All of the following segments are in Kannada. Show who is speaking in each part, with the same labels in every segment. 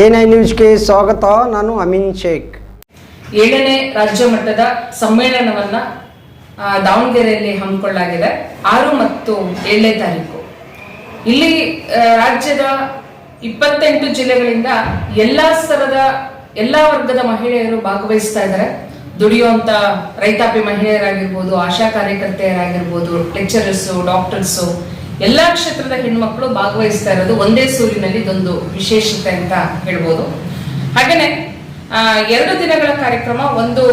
Speaker 1: ಎನ್ ಐ ನ್ಯೂಸ್ಗೆ ಸ್ವಾಗತ, ನಾನು ಅಮೀನ್ ಶೇಖ್.
Speaker 2: ಏಳನೇ ರಾಜ್ಯ ಮಟ್ಟದ ಸಮ್ಮೇಳನವನ್ನ ದಾವಣಗೆರೆಯಲ್ಲಿ ಹಮ್ಮಿಕೊಳ್ಳಲಾಗಿದೆ. ಆರು ಮತ್ತು ಏಳನೇ ತಾರೀಕು. ಇಲ್ಲಿ ರಾಜ್ಯದ ಇಪ್ಪತ್ತೆಂಟು ಜಿಲ್ಲೆಗಳಿಂದ ಎಲ್ಲಾ ಸ್ತರದ, ಎಲ್ಲಾ ವರ್ಗದ ಮಹಿಳೆಯರು ಭಾಗವಹಿಸ್ತಾ ಇದ್ದಾರೆ. ದುಡಿಯುವಂತ ರೈತಾಪಿ ಮಹಿಳೆಯರಾಗಿರ್ಬೋದು, ಆಶಾ ಕಾರ್ಯಕರ್ತೆಯರಾಗಿರ್ಬೋದು ಲೆಕ್ಚರರ್ಸು ಡಾಕ್ಟರ್ಸು ಎಲ್ಲಾ ಕ್ಷೇತ್ರದ ಹೆಣ್ಮಕ್ಳು ಭಾಗವಹಿಸ್ತಾ ಇರೋದು ಒಂದೇ ಸೂರಿನಲ್ಲಿ ಇದೊಂದು ವಿಶೇಷತೆ ಅಂತ ಹೇಳ್ಬೋದು. ಹಾಗೇನೆ ಎರಡು ದಿನಗಳ ಕಾರ್ಯಕ್ರಮ, ಒಂದು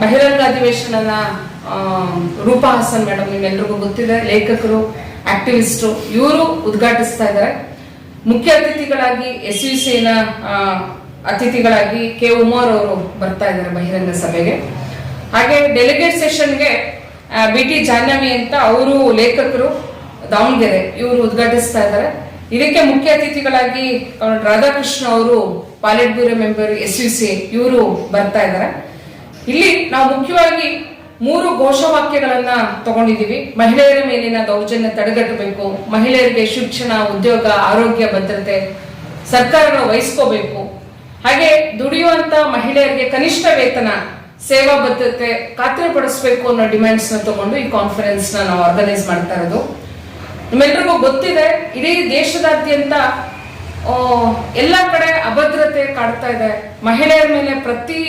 Speaker 2: ಬಹಿರಂಗ ಅಧಿವೇಶನದ ರೂಪಾ ಹಾಸನ್ ಮೇಡಮ್ ನಿಮ್ಮೆಲ್ರಿಗೂ ಗೊತ್ತಿದೆ, ಲೇಖಕರು, ಆಕ್ಟಿವಿಸ್ಟ್, ಇವರು ಉದ್ಘಾಟಿಸ್ತಾ ಇದ್ದಾರೆ. ಮುಖ್ಯ ಅತಿಥಿಗಳಾಗಿ ಎಸ್ ಯು ಸಿನ ಅತಿಥಿಗಳಾಗಿ ಕೆ. ಉಮಾರ್ ಅವರು ಬರ್ತಾ ಇದ್ದಾರೆ ಬಹಿರಂಗ ಸಭೆಗೆ. ಹಾಗೆ, ಡೆಲಿಗೇಟ್ ಸೆಷನ್ಗೆ ಬಿ. ಟಿ. ಜಾಹ್ನವಿ ಅಂತ ಅವರು ಲೇಖಕರು ದಾವಣಗೆರೆ ಇವರು ಉದ್ಘಾಟಿಸ್ತಾ ಇದ್ದಾರೆ. ಇದಕ್ಕೆ ಮುಖ್ಯ ಅತಿಥಿಗಳಾಗಿ ರಾಧಾಕೃಷ್ಣ ಅವರು polit bureau member S U C ಇವರು ಬರ್ತಾ ಇದ್ದಾರೆ. ಇಲ್ಲಿ ನಾವು ಮುಖ್ಯವಾಗಿ ಮೂರು ಘೋಷವಾಕ್ಯಗಳನ್ನ ತಗೊಂಡಿದ್ದೀವಿ. ಮಹಿಳೆಯರ ಮೇಲಿನ ದೌರ್ಜನ್ಯ ತಡೆಗಟ್ಟಬೇಕು, ಮಹಿಳೆಯರಿಗೆ ಶಿಕ್ಷಣ, ಉದ್ಯೋಗ, ಆರೋಗ್ಯ ಭದ್ರತೆ ಸರ್ಕಾರಗಳು ವಹಿಸ್ಕೋಬೇಕು. ಹಾಗೆ ದುಡಿಯುವಂತ ಮಹಿಳೆಯರಿಗೆ ಕನಿಷ್ಠ ವೇತನ, ಸೇವಾ ಬದ್ಧತೆ ಖಾತ್ರಿಪಡಿಸಬೇಕು ಅನ್ನೋ ಡಿಮ್ಯಾಂಡ್ಸ್ನ ತಗೊಂಡು ಈ ಕಾನ್ಫರೆನ್ಸ್ ನಾವು ಆರ್ಗನೈಸ್ ಮಾಡ್ತಾ ಇರೋದು. ನಿಮ್ಮೆಲ್ರಿಗೂ ಗೊತ್ತಿದೆ, ಇಡೀ ದೇಶದಾದ್ಯಂತ ಎಲ್ಲ ಕಡೆ ಅಭದ್ರತೆ ಕಾಡ್ತಾ ಇದೆ. ಮಹಿಳೆಯರ ಮೇಲೆ ಪ್ರತಿ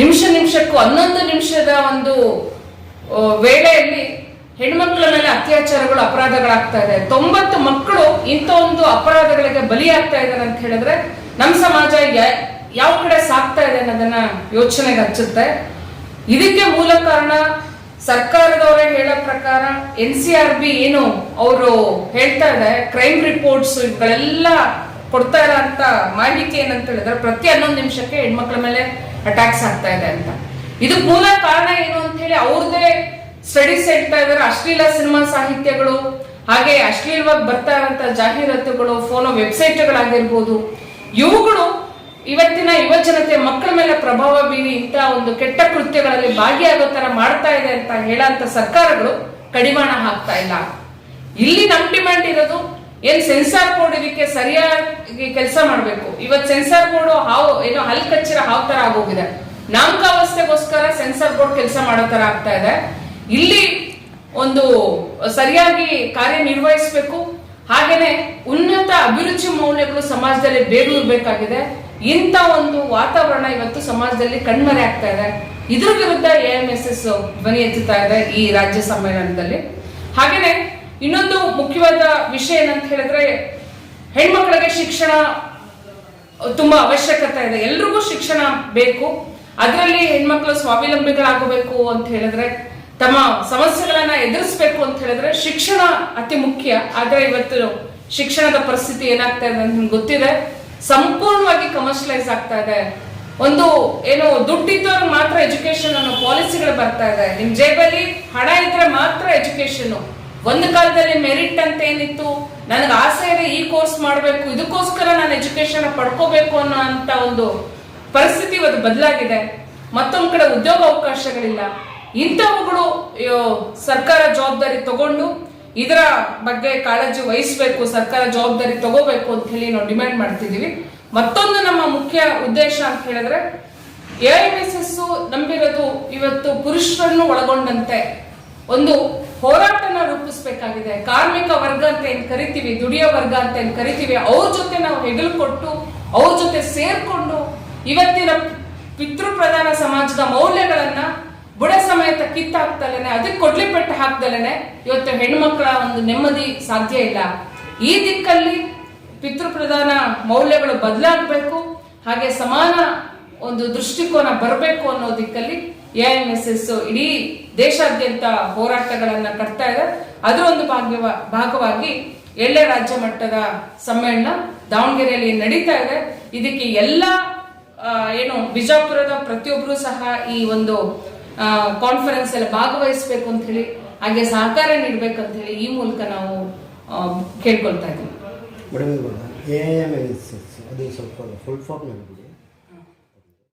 Speaker 2: ನಿಮಿಷ ನಿಮಿಷಕ್ಕೂ, ಹನ್ನೊಂದು ನಿಮಿಷದ ಒಂದು ವೇಳೆಯಲ್ಲಿ ಹೆಣ್ಮಕ್ಳ ಮೇಲೆ ಅತ್ಯಾಚಾರಗಳು, ಅಪರಾಧಗಳಾಗ್ತಾ ಇದೆ. ತೊಂಬತ್ತು ಮಕ್ಕಳು ಇಂಥ ಒಂದು ಅಪರಾಧಗಳಿಗೆ ಬಲಿಯಾಗ್ತಾ ಇದ್ದಾರೆ ಅಂತ ಹೇಳಿದ್ರೆ ನಮ್ಮ ಸಮಾಜ ಯಾವ ಕಡೆ ಸಾಕ್ತಾ ಇದೆ ಅನ್ನೋದನ್ನ ಯೋಚನೆಗೆ ಹಚ್ಚುತ್ತೆ. ಇದಕ್ಕೆ ಮೂಲ ಕಾರಣ ಸರ್ಕಾರದವರೇ ಹೇಳೋ ಪ್ರಕಾರ ಎನ್ ಸಿ ಆರ್ ಬಿ ಏನು ಅವರು ಹೇಳ್ತಾ ಇದೆ ಕ್ರೈಮ್ ರಿಪೋರ್ಟ್ಸ್ ಇವುಗಳೆಲ್ಲ ಕೊಡ್ತಾ ಇರೋಂತ ಮಾಹಿತಿ ಏನಂತ ಹೇಳಿದ್ರೆ ಪ್ರತಿ ಹನ್ನೊಂದು ನಿಮಿಷಕ್ಕೆ ಹೆಣ್ಮಕ್ಳ ಮೇಲೆ ಅಟ್ಯಾಕ್ಸ್ ಆಗ್ತಾ ಇದೆ ಅಂತ. ಇದು ಮೂಲ ಕಾರಣ ಏನು ಅಂತ ಹೇಳಿ ಅವ್ರದೇ ಸ್ಟಡೀಸ್ ಹೇಳ್ತಾ ಇದಾರೆ ಅಶ್ಲೀಲ ಸಿನಿಮಾ ಸಾಹಿತ್ಯಗಳು, ಹಾಗೆ ಅಶ್ಲೀಲವಾಗಿ ಬರ್ತಾ ಇರೋಂತ ಜಾಹೀರಾತುಗಳು ಫೋನೋ ವೆಬ್ಸೈಟ್ಗಳಾಗಿರ್ಬೋದು ಇವುಗಳು ಇವತ್ತಿನ ಯುವ ಜನತೆ ಮಕ್ಕಳ ಮೇಲೆ ಪ್ರಭಾವ ಬೀರಿ ಇಂಥ ಒಂದು ಕೆಟ್ಟ ಕೃತ್ಯಗಳಲ್ಲಿ ಭಾಗಿಯಾಗೋ ತರ ಮಾಡ್ತಾ ಇದೆ ಅಂತ ಹೇಳಂತ ಸರ್ಕಾರಗಳು ಕಡಿವಾಣ ಹಾಕ್ತಾ ಇಲ್ಲ. ಇಲ್ಲಿ ನಮ್ ಡಿಮ್ಯಾಂಡ್ ಇರೋದು ಏನ್ ಸೆನ್ಸಾರ್ ಬೋರ್ಡ್ ಇದಕ್ಕೆ ಸರಿಯಾಗಿ ಕೆಲಸ ಮಾಡಬೇಕು. ಇವತ್ ಸೆನ್ಸಾರ್ ಬೋರ್ಡ್ ಹಾವು, ಏನೋ ಹಲ್ ಕಚ್ಚಿರ ಹಾವ್ ತರ ಆಗೋಗಿದೆ. ನಾಮಕಾವಸ್ಥೆಗೋಸ್ಕರ ಸೆನ್ಸಾರ್ ಬೋರ್ಡ್ ಕೆಲಸ ಮಾಡೋ ತರ ಆಗ್ತಾ ಇದೆ. ಇಲ್ಲಿ ಒಂದು ಸರಿಯಾಗಿ ಕಾರ್ಯನಿರ್ವಹಿಸಬೇಕು ಹಾಗೇನೆ ಉನ್ನತ ಅಭಿರುಚಿ ಮೌಲ್ಯಗಳು ಸಮಾಜದಲ್ಲಿ ಬೇರೂರ್ಬೇಕಾಗಿದೆ ಇಂಥ ಒಂದು ವಾತಾವರಣ ಇವತ್ತು ಸಮಾಜದಲ್ಲಿ ಕಣ್ಮರೆ ಆಗ್ತಾ ಇದೆ. ಇದ್ರ ವಿರುದ್ಧ ಎ ಎಂ ಎಸ್ ಎಸ್ ಧ್ವನಿ ಎತ್ತುತ್ತಾ ಇದೆ ಈ ರಾಜ್ಯ ಸಮ್ಮೇಳನದಲ್ಲಿ. ಹಾಗೇನೆ ಇನ್ನೊಂದು ಮುಖ್ಯವಾದ ವಿಷಯ ಏನಂತ ಹೇಳಿದ್ರೆ, ಹೆಣ್ಮಕ್ಳಿಗೆ ಶಿಕ್ಷಣ ತುಂಬಾ ಅವಶ್ಯಕತೆ ಇದೆ. ಎಲ್ರಿಗೂ ಶಿಕ್ಷಣ ಬೇಕು. ಅದರಲ್ಲಿ ಹೆಣ್ಮಕ್ಳು ಸ್ವಾವಲಂಬಿಗಳಾಗಬೇಕು ಅಂತ ಹೇಳಿದ್ರೆ, ತಮ್ಮ ಸಮಸ್ಯೆಗಳನ್ನ ಎದುರಿಸಬೇಕು ಅಂತ ಹೇಳಿದ್ರೆ ಶಿಕ್ಷಣ ಅತಿ ಮುಖ್ಯ. ಆದ್ರೆ ಇವತ್ತು ಶಿಕ್ಷಣದ ಪರಿಸ್ಥಿತಿ ಏನಾಗ್ತಾ ಇದೆ ಅಂತ ಗೊತ್ತಿದೆ. ಸಂಪೂರ್ಣವಾಗಿ ಕಮರ್ಷಿಯಲೈಸ್ ಆಗ್ತಾ ಇದೆ. ಒಂದು ಏನು ದುಡ್ಡಿದ್ದವ್ರಿಗೆ ಮಾತ್ರ ಎಜುಕೇಶನ್ ಅನ್ನೋ ಪಾಲಿಸಿಗಳು ಬರ್ತಾ ಇದೆ. ನಿಮ್ ಜೇಬಲ್ಲಿ ಹಣ ಇದ್ರೆ ಮಾತ್ರ ಎಜುಕೇಶನ್ ಒಂದು ಕಾಲದಲ್ಲಿ ಮೆರಿಟ್ ಅಂತ ಏನಿತ್ತು? ನನಗೆ ಆಸೆ ಇದೆ ಈ ಕೋರ್ಸ್ ಮಾಡಬೇಕು, ಇದಕ್ಕೋಸ್ಕರ ನಾನು ಎಜುಕೇಶನ್ ಪಡ್ಕೋಬೇಕು ಅನ್ನೋ ಅಂತ ಒಂದು ಪರಿಸ್ಥಿತಿ ಇವತ್ತು ಬದಲಾಗಿದೆ. ಮತ್ತೊಂದ್ ಕಡೆ ಉದ್ಯೋಗ ಅವಕಾಶಗಳಿಲ್ಲ ಇಂಥವುಗಳು ಸರ್ಕಾರ ಜವಾಬ್ದಾರಿ ತಗೊಂಡು ಇದರ ಬಗ್ಗೆ ಕಾಳಜಿ ವಹಿಸಬೇಕು, ಸರ್ಕಾರ ಜವಾಬ್ದಾರಿ ತಗೋಬೇಕು ಅಂತ ಹೇಳಿ ನಾವು ಡಿಮ್ಯಾಂಡ್ ಮಾಡ್ತಿದ್ದೀವಿ. ಮತ್ತೊಂದು ನಮ್ಮ ಮುಖ್ಯ ಉದ್ದೇಶ ಅಂತ ಹೇಳಿದ್ರೆ ಎಸ್ ನಂಬಿರೋದು ಇವತ್ತು ಪುರುಷರನ್ನು ಒಳಗೊಂಡಂತೆ. ಒಂದು ಹೋರಾಟನ ರೂಪಿಸಬೇಕಾಗಿದೆ. ಕಾರ್ಮಿಕ ವರ್ಗ ಅಂತ ಏನ್ ಕರಿತೀವಿ, ದುಡಿಯೋ ವರ್ಗ ಅಂತ ಏನ್ ಕರಿತೀವಿ, ಅವ್ರ ಜೊತೆ ನಾವು ಹೆಗಲು ಕೊಟ್ಟು ಅವ್ರ ಜೊತೆ ಸೇರ್ಕೊಂಡು ಇವತ್ತಿನ ಪಿತೃ ಪ್ರಧಾನ ಸಮಾಜದ ಮೌಲ್ಯಗಳನ್ನ ಬುಡ ಸಮೇತ ಕಿತ್ತಾಕ್ದಲೇನೆ ಅದಕ್ಕೆ ಕೊಡ್ಲಿ ಪೆಟ್ಟು ಹಾಕ್ದಲೇನೆ ಇವತ್ತು ಹೆಣ್ಮಕ್ಳ ಒಂದು ನೆಮ್ಮದಿ ಸಾಧ್ಯ ಇಲ್ಲ. ಈ ದಿಕ್ಕಲ್ಲಿ ಪಿತೃ ಪ್ರಧಾನ ಮೌಲ್ಯಗಳು ಬದಲಾಗಬೇಕು, ಹಾಗೆ ಸಮಾನ ಒಂದು ದೃಷ್ಟಿಕೋನ ಬರಬೇಕು ಅನ್ನೋ ದಿಕ್ಕಲ್ಲಿ ಎ ಎಂ ಎಸ್ ಎಸ್ ಇಡೀ ದೇಶಾದ್ಯಂತ ಹೋರಾಟಗಳನ್ನು ಕಟ್ತಾ ಇದೆ. ಅದರ ಒಂದು ಭಾಗ್ಯವ, ಭಾಗವಾಗಿ ಎಳ್ಳೆ ರಾಜ್ಯ ಮಟ್ಟದ ಸಮ್ಮೇಳನ ದಾವಣಗೆರೆಯಲ್ಲಿ ನಡೀತಾ ಇದೆ. ಇದಕ್ಕೆ ಎಲ್ಲ ಏನು ಬಿಜಾಪುರದ ಪ್ರತಿಯೊಬ್ಬರು ಸಹ ಈ ಒಂದು ಕಾನ್ಫರೆನ್ಸ್ ಎಲ್ಲ ಭಾಗವಹಿಸಬೇಕು ಅಂತ ಹೇಳಿ ಹಾಗೆ ಸಹಕಾರ ನೀಡಬೇಕಂತ ಹೇಳಿ ಈ ಮೂಲಕ ನಾವು ಕೇಳ್ಕೊಳ್ತಾ ಇದ್ದೀವಿ.